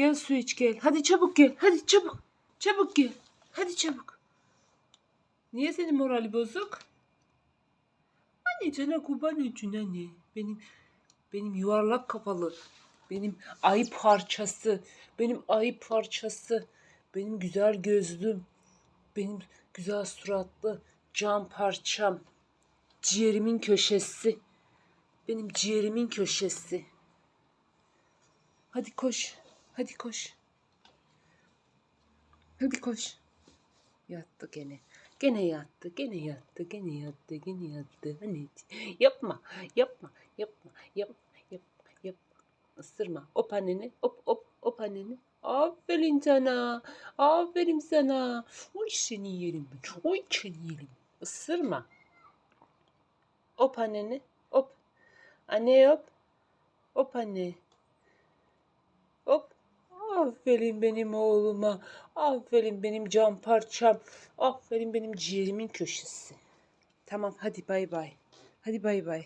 Gel su iç gel. Hadi çabuk gel. Hadi çabuk. Çabuk gel. Hadi çabuk. Niye senin morali bozuk? Anne sana kurban için anne. Benim benim yuvarlak kafalı. Benim ay parçası. Benim ay parçası. Benim güzel gözlüm. Benim güzel suratlı cam parçam. Ciğerimin köşesi. Benim ciğerimin köşesi. Hadi koş. Hadi koş. Hadi koş. Yattı gene. Gene yattı, gene yattı, gene yattı, gene yattı. Hani yapma, yapma, yapma, yapma, yapma, yapma. Isırma. Op anneni, op, op, op anneni. Aferin sana, aferin sana. Oy seni yerim ben, oy seni yerim. Isırma. Op anneni, op. Anne op. Op anne. Aferin benim oğluma. Aferin benim can parçam. Aferin benim ciğerimin köşesi. Tamam hadi bay bay. Hadi bay bay.